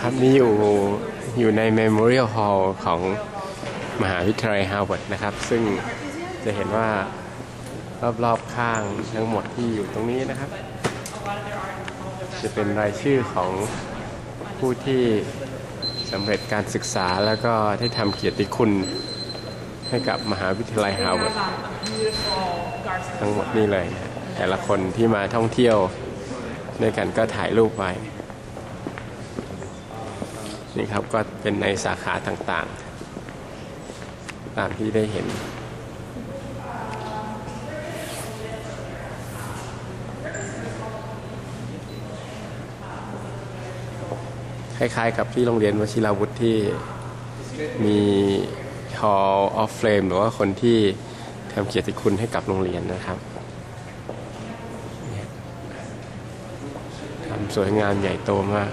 ครับนี่อยู่อยู่ใน Memorial Hall ของมหาวิทยาลัยฮาร์วาร์ดนะครับ ซึ่งจะเห็นว่ารอบๆข้างทั้งหมดที่อยู่ตรงนี้นะครับ จะเป็นรายชื่อของผู้ที่สำเร็จการศึกษาแล้วก็ได้ทำเกียรติคุณให้กับมหาวิทยาลัยฮาร์วาร์ดทั้งหมดนี่เลย แต่ละคนที่มาท่องเที่ยวด้วยกันก็ถ่ายรูปไว้ นี่ครับก็เป็นในสาขาต่างๆ ตามที่ได้เห็น คล้ายๆกับที่โรงเรียนวชิราวุธที่มี Hall of Fame หรือว่าคนที่ทำเกียรติคุณให้กับโรงเรียนนะครับทำสวยงามใหญ่โตมาก